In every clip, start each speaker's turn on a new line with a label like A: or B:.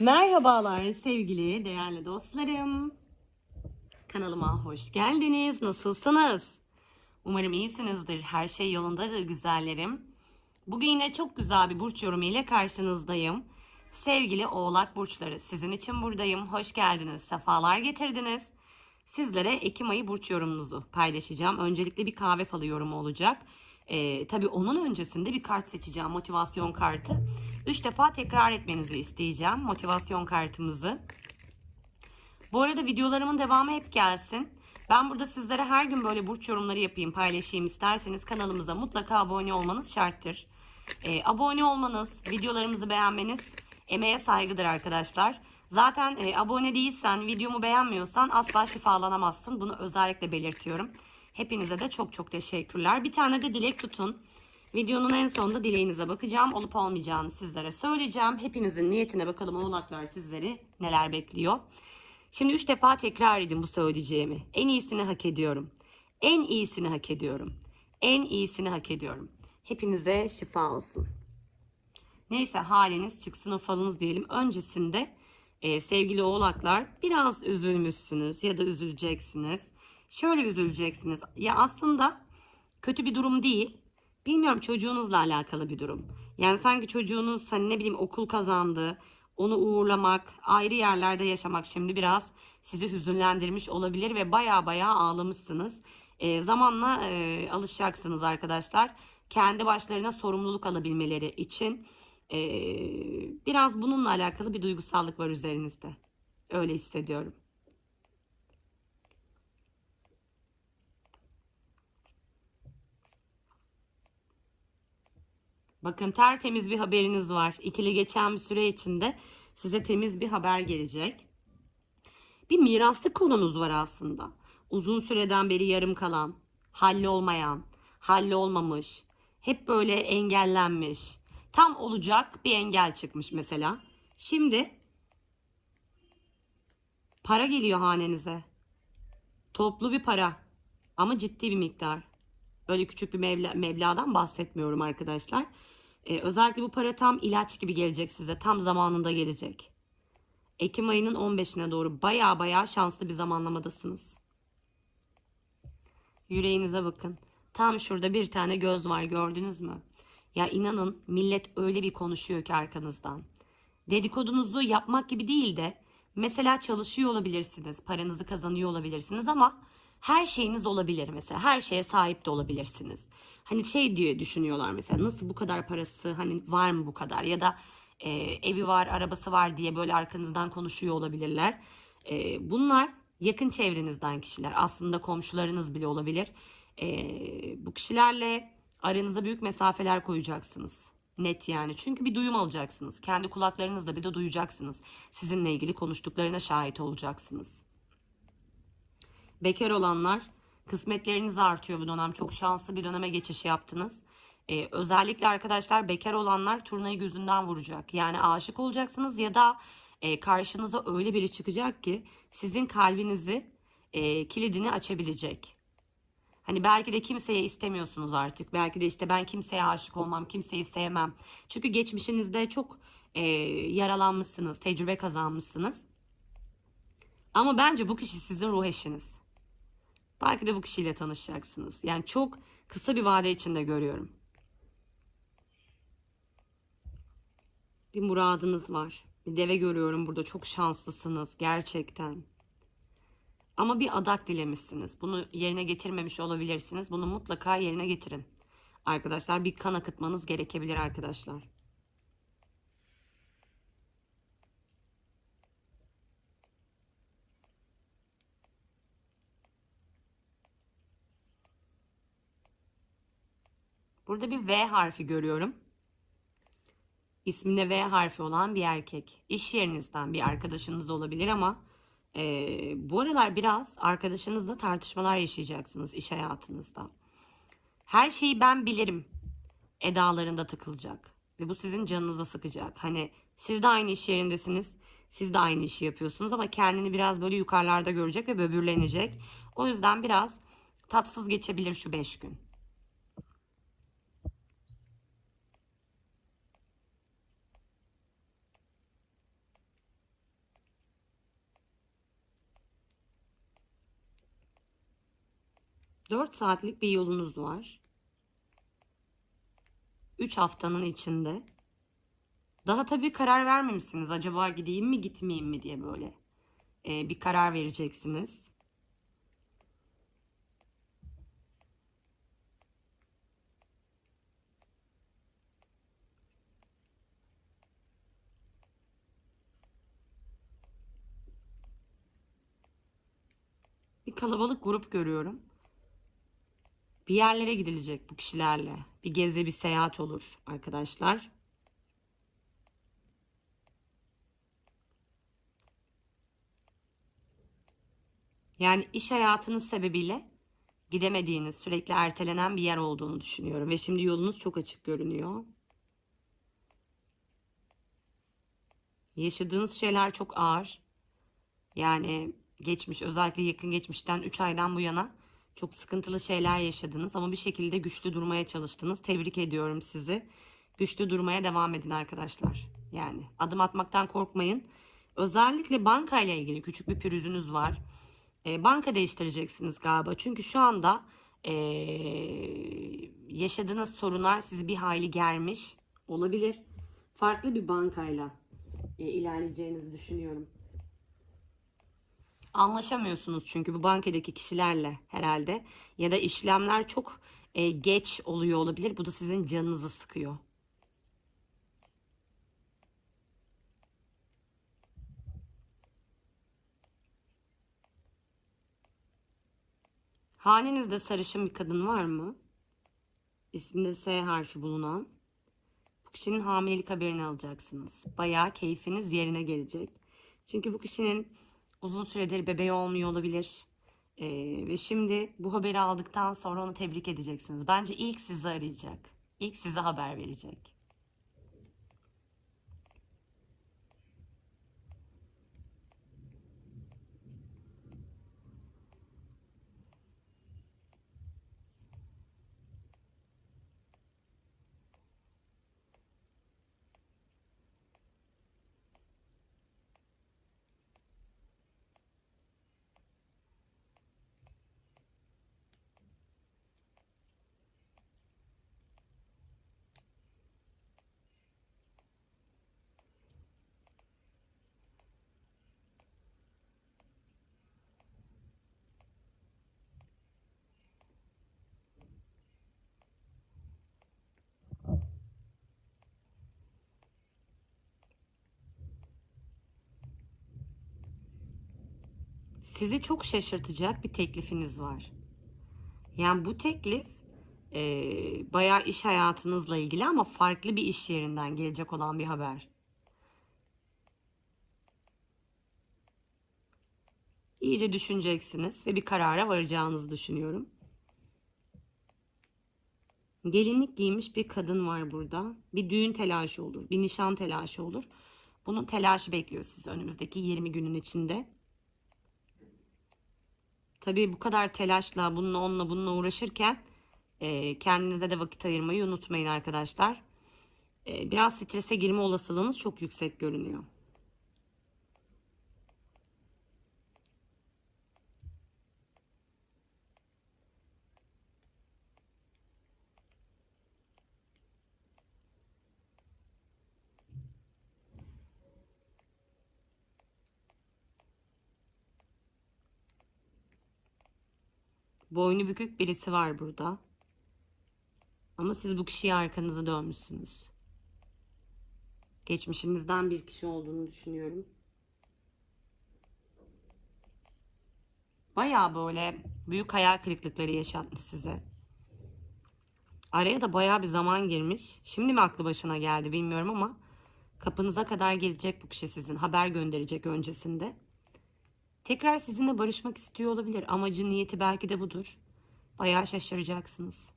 A: Merhabalar sevgili değerli dostlarım. Kanalıma hoş geldiniz. Nasılsınız? Umarım iyisinizdir. Her şey yolundadır güzellerim. Bugün yine çok güzel bir burç yorumu ile karşınızdayım. Sevgili oğlak burçları sizin için buradayım. Hoş geldiniz. Sefalar getirdiniz. Sizlere Ekim ayı burç yorumunuzu paylaşacağım. Öncelikle bir kahve falı yorumu olacak. Ee, tabii onun öncesinde bir kart seçeceğim. Motivasyon kartı. Üç defa tekrar etmenizi isteyeceğim. Motivasyon kartımızı. Bu arada videolarımın devamı hep gelsin. Ben burada sizlere her gün böyle burç yorumları yapayım, paylaşayım isterseniz kanalımıza mutlaka abone olmanız şarttır. Ee, abone olmanız, videolarımızı beğenmeniz emeğe saygıdır arkadaşlar. Zaten e, abone değilsen, videomu beğenmiyorsan asla şifalanamazsın. Bunu özellikle belirtiyorum. Hepinize de çok çok teşekkürler. Bir tane de dilek tutun. Videonun en sonunda dileğinize bakacağım. Olup olmayacağını sizlere söyleyeceğim. Hepinizin niyetine bakalım oğlaklar sizleri neler bekliyor. Şimdi üç defa tekrar edin bu söyleyeceğimi. En iyisini hak ediyorum. En iyisini hak ediyorum. En iyisini hak ediyorum. Hepinize şifa olsun. Neyse haliniz çıksın o falınız diyelim. Öncesinde e, sevgili oğlaklar biraz üzülmüşsünüz ya da üzüleceksiniz. Şöyle üzüleceksiniz. Ya aslında kötü bir durum değil. Bilmiyorum çocuğunuzla alakalı bir durum. Yani sanki çocuğunuz hani ne bileyim okul kazandı. Onu uğurlamak, ayrı yerlerde yaşamak şimdi biraz sizi hüzünlendirmiş olabilir ve baya baya ağlamışsınız. E, zamanla e, alışacaksınız arkadaşlar. Kendi başlarına sorumluluk alabilmeleri için e, biraz bununla alakalı bir duygusallık var üzerinizde. Öyle hissediyorum. Bakın tertemiz bir haberiniz var. İkili geçen bir süre içinde size temiz bir haber gelecek. Bir miraslık konunuz var aslında. Uzun süreden beri yarım kalan, hallolmayan, hallolmamış, hep böyle engellenmiş. Tam olacak bir engel çıkmış mesela. Şimdi para geliyor hanenize. Toplu bir para ama ciddi bir miktar. Öyle küçük bir meblağ, meblağdan bahsetmiyorum arkadaşlar. Ee, özellikle bu para tam ilaç gibi gelecek size. Tam zamanında gelecek. Ekim ayının 15'ine doğru baya baya şanslı bir zamanlamadasınız. Yüreğinize bakın. Tam şurada bir tane göz var gördünüz mü? Ya inanın millet öyle bir konuşuyor ki arkanızdan. Dedikodunuzu yapmak gibi değil de mesela çalışıyor olabilirsiniz, paranızı kazanıyor olabilirsiniz ama her şeyiniz olabilir mesela. Her şeye sahip de olabilirsiniz. Hani şey diye düşünüyorlar mesela nasıl bu kadar parası hani var mı bu kadar ya da e, evi var, arabası var diye böyle arkanızdan konuşuyor olabilirler. E, bunlar yakın çevrenizden kişiler. Aslında komşularınız bile olabilir. E, bu kişilerle aranıza büyük mesafeler koyacaksınız. Net yani. Çünkü bir duyum alacaksınız. Kendi kulaklarınızla bir de duyacaksınız. Sizinle ilgili konuştuklarına şahit olacaksınız. Bekar olanlar kısmetleriniz artıyor bu dönem. Çok şanslı bir döneme geçiş yaptınız. Ee, özellikle arkadaşlar bekar olanlar turnayı gözünden vuracak. Yani aşık olacaksınız ya da e, karşınıza öyle biri çıkacak ki sizin kalbinizi e, kilidini açabilecek. Hani belki de kimseye istemiyorsunuz artık. Belki de işte ben kimseye aşık olmam, kimseyi sevmem. Çünkü geçmişinizde çok e, yaralanmışsınız, tecrübe kazanmışsınız. Ama bence bu kişi sizin ruh eşiniz. Belki de bu kişiyle tanışacaksınız. Yani çok kısa bir vade içinde görüyorum. Bir muradınız var. Bir deve görüyorum burada. Çok şanslısınız gerçekten. Ama bir adak dilemişsiniz. Bunu yerine getirmemiş olabilirsiniz. Bunu mutlaka yerine getirin. Arkadaşlar bir kan akıtmanız gerekebilir arkadaşlar. Burada bir V harfi görüyorum. İsminde V harfi olan bir erkek. İş yerinizden bir arkadaşınız olabilir ama e, bu aralar biraz arkadaşınızla tartışmalar yaşayacaksınız iş hayatınızda. Her şeyi ben bilirim edalarında takılacak. Ve bu sizin canınızı sıkacak. Hani siz de aynı iş yerindesiniz. Siz de aynı işi yapıyorsunuz ama kendini biraz böyle yukarılarda görecek ve böbürlenecek. O yüzden biraz tatsız geçebilir şu 5 gün. 4 saatlik bir yolunuz var. 3 haftanın içinde. Daha tabii karar vermemişsiniz. Acaba gideyim mi gitmeyeyim mi diye böyle. Ee, bir karar vereceksiniz. Bir kalabalık grup görüyorum. Bir yerlere gidilecek bu kişilerle. Bir gezi, bir seyahat olur arkadaşlar. Yani iş hayatınız sebebiyle gidemediğiniz, sürekli ertelenen bir yer olduğunu düşünüyorum. Ve şimdi yolunuz çok açık görünüyor. Yaşadığınız şeyler çok ağır. Yani geçmiş, özellikle yakın geçmişten 3 aydan bu yana çok sıkıntılı şeyler yaşadınız ama bir şekilde güçlü durmaya çalıştınız. Tebrik ediyorum sizi. Güçlü durmaya devam edin arkadaşlar. Yani adım atmaktan korkmayın. Özellikle banka ile ilgili küçük bir pürüzünüz var. E, banka değiştireceksiniz galiba. Çünkü şu anda e, yaşadığınız sorunlar sizi bir hayli germiş olabilir. Farklı bir bankayla e, ilerleyeceğinizi düşünüyorum. Anlaşamıyorsunuz çünkü bu bankadaki kişilerle herhalde ya da işlemler çok e, geç oluyor olabilir. Bu da sizin canınızı sıkıyor. Hanenizde sarışın bir kadın var mı? İsminde S harfi bulunan. Bu kişinin hamilelik haberini alacaksınız. Bayağı keyfiniz yerine gelecek. Çünkü bu kişinin uzun süredir bebeği olmuyor olabilir. Ee, ve şimdi bu haberi aldıktan sonra onu tebrik edeceksiniz. Bence ilk sizi arayacak. İlk size haber verecek. Sizi çok şaşırtacak bir teklifiniz var. Yani bu teklif e, bayağı iş hayatınızla ilgili ama farklı bir iş yerinden gelecek olan bir haber. İyice düşüneceksiniz ve bir karara varacağınızı düşünüyorum. Gelinlik giymiş bir kadın var burada. Bir düğün telaşı olur, bir nişan telaşı olur. Bunun telaşı bekliyor sizi önümüzdeki 20 günün içinde. Tabii bu kadar telaşla bununla onunla bununla uğraşırken e, kendinize de vakit ayırmayı unutmayın arkadaşlar. E, biraz strese girme olasılığınız çok yüksek görünüyor. Boynu bükük birisi var burada. Ama siz bu kişiye arkanızı dönmüşsünüz. Geçmişinizden bir kişi olduğunu düşünüyorum. Baya böyle büyük hayal kırıklıkları yaşatmış size. Araya da baya bir zaman girmiş. Şimdi mi aklı başına geldi bilmiyorum ama kapınıza kadar gelecek bu kişi sizin. Haber gönderecek öncesinde. Tekrar sizinle barışmak istiyor olabilir. Amacı, niyeti belki de budur. Bayağı şaşıracaksınız.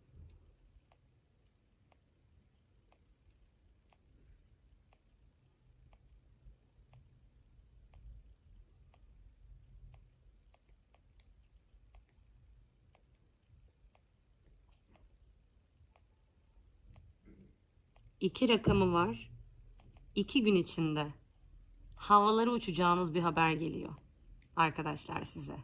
A: İki rakamı var. İki gün içinde havaları uçacağınız bir haber geliyor arkadaşlar size.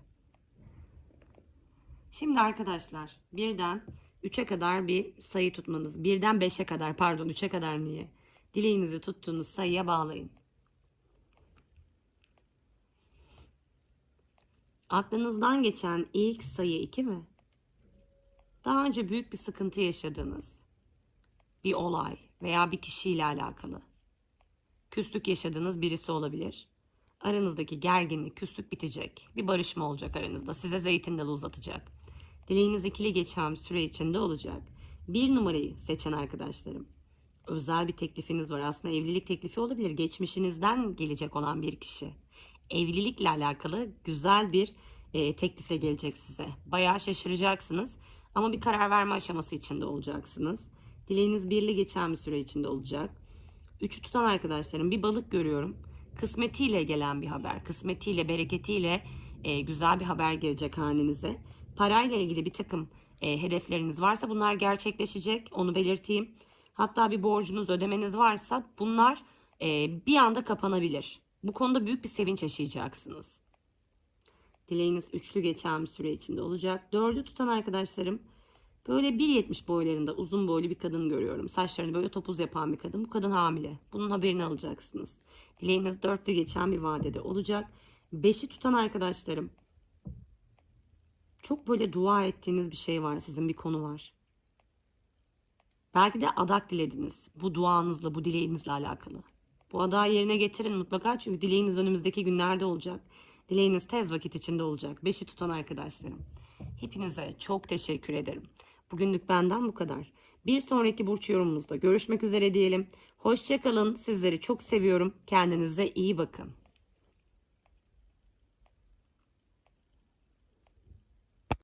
A: Şimdi arkadaşlar birden 3'e kadar bir sayı tutmanız. Birden 5'e kadar pardon 3'e kadar niye? Dileğinizi tuttuğunuz sayıya bağlayın. Aklınızdan geçen ilk sayı 2 mi? Daha önce büyük bir sıkıntı yaşadınız. Bir olay veya bir kişiyle alakalı. Küslük yaşadığınız birisi olabilir. Aranızdaki gerginlik, küslük bitecek. Bir barışma olacak aranızda. Size zeytin dalı uzatacak. Dileğiniz ikili geçen süre içinde olacak. Bir numarayı seçen arkadaşlarım. Özel bir teklifiniz var. Aslında evlilik teklifi olabilir. Geçmişinizden gelecek olan bir kişi. Evlilikle alakalı güzel bir e, teklifle gelecek size. Bayağı şaşıracaksınız. Ama bir karar verme aşaması içinde olacaksınız. Dileğiniz birli geçen bir süre içinde olacak. Üçü tutan arkadaşlarım bir balık görüyorum. Kısmetiyle gelen bir haber. Kısmetiyle, bereketiyle e, güzel bir haber gelecek hanenize. Parayla ilgili bir takım e, hedefleriniz varsa bunlar gerçekleşecek. Onu belirteyim. Hatta bir borcunuz, ödemeniz varsa bunlar e, bir anda kapanabilir. Bu konuda büyük bir sevinç yaşayacaksınız. Dileğiniz üçlü geçen bir süre içinde olacak. Dördü tutan arkadaşlarım böyle 1.70 boylarında uzun boylu bir kadın görüyorum. Saçlarını böyle topuz yapan bir kadın. Bu kadın hamile. Bunun haberini alacaksınız. Dileğiniz dörtlü geçen bir vadede olacak. Beşi tutan arkadaşlarım çok böyle dua ettiğiniz bir şey var sizin bir konu var. Belki de adak dilediniz. Bu duanızla, bu dileğinizle alakalı. Bu adağı yerine getirin mutlaka çünkü dileğiniz önümüzdeki günlerde olacak. Dileğiniz tez vakit içinde olacak. Beşi tutan arkadaşlarım. Hepinize çok teşekkür ederim. Bugünlük benden bu kadar. Bir sonraki burç yorumumuzda görüşmek üzere diyelim. Hoşçakalın. Sizleri çok seviyorum. Kendinize iyi bakın.